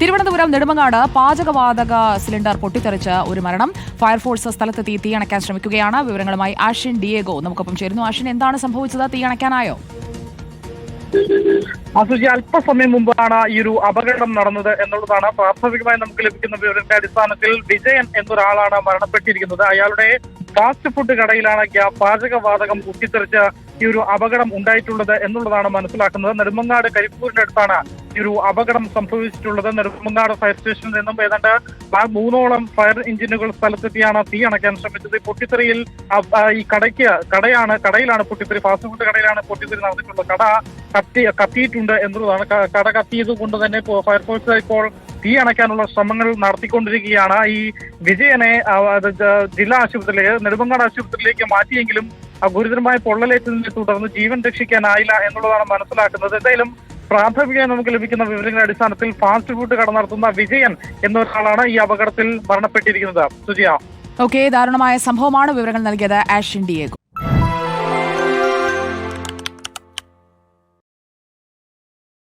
തിരുവനന്തപുരം നെടുമങ്ങാട് പാചകവാതക സിലിണ്ടർ പൊട്ടിത്തെറിച്ച് ഒരു മരണം. ഫയർഫോഴ്സ് സ്ഥലത്തെത്തി തീയണയ്ക്കാൻ ശ്രമിക്കുകയാണ്. വിവരങ്ങളുമായി ആഷിൻ ഡിയേഗോ നമുക്കൊപ്പം ചേരുന്നു. ആഷിൻ എന്താണ് സംഭവിച്ചത്? തീയണയ്ക്കാനായോ അസുജി അല്പസമയം മുമ്പാണ് ഈ ഒരു അപകടം നടന്നത് എന്നുള്ളതാണ് പ്രാഥമികമായി നമുക്ക് ലഭിക്കുന്ന വിവരത്തിന്റെ അടിസ്ഥാനത്തിൽ വിജയൻ എന്നൊരാളാണ് മരണപ്പെട്ടിരിക്കുന്നത്. അയാളുടെ ഫാസ്റ്റ് ഫുഡ് കടയിലാണ് പാചകവാതകം കുത്തിത്തെറിച്ച് ഈ ഒരു അപകടം ഉണ്ടായിട്ടുള്ളത് എന്നുള്ളതാണ് മനസ്സിലാക്കുന്നത്. നെടുമങ്ങാട് കരിപ്പൂരിന്റെ അടുത്താണ് ഈ ഒരു അപകടം സംഭവിച്ചിട്ടുള്ളത് നെടുമങ്ങാട് ഫയർ സ്റ്റേഷനിൽ നിന്നും ഏതാണ്ട് മൂന്നോളം ഫയർ എഞ്ചിനുകൾ സ്ഥലത്തെത്തിയാണ് തീ അണയ്ക്കാൻ ശ്രമിച്ചത്. പൊട്ടിത്തെറിയിൽ ഈ കടയ്ക്ക് കടയാണ് കടയിലാണ് പൊട്ടിത്തെറി ഫാസ്റ്റ് ഫുഡ് കടയിലാണ് പൊട്ടിത്തെറി നടന്നിട്ടുള്ളത്. കട കത്തി കത്തിയിട്ടുണ്ട് എന്നുള്ളതാണ്. കട കത്തിയത് കൊണ്ട് തന്നെ ഫയർഫോഴ്സ് ഇപ്പോൾ തീ അണയ്ക്കാനുള്ള ശ്രമങ്ങൾ നടത്തിക്കൊണ്ടിരിക്കുകയാണ്. ഈ വിജയനെ ജില്ലാ ആശുപത്രിയിലേക്ക് നെടുമങ്ങാട് ആശുപത്രിയിലേക്ക് മാറ്റിയെങ്കിലും ഗുരുതരമായ പൊള്ളലേറ്റതിനെ തുടർന്ന് ജീവൻ രക്ഷിക്കാനായില്ല എന്നുള്ളതാണ് മനസ്സിലാക്കുന്നത്. എന്തായാലും പ്രാഥമികമായി നമുക്ക് ലഭിക്കുന്ന വിവരങ്ങളുടെ അടിസ്ഥാനത്തിൽ ഫാസ്റ്റ് ഫുഡ് കട നടത്തുന്ന വിജയൻ എന്നൊരാളാണ് ഈ അപകടത്തിൽ മരണപ്പെട്ടിരിക്കുന്നത്. സുജിയ. ഓക്കെ ദാരുണമായ സംഭവമാണ് വിവരങ്ങൾ നൽകിയത്. ആഷിൻ ഡിയേഗോ.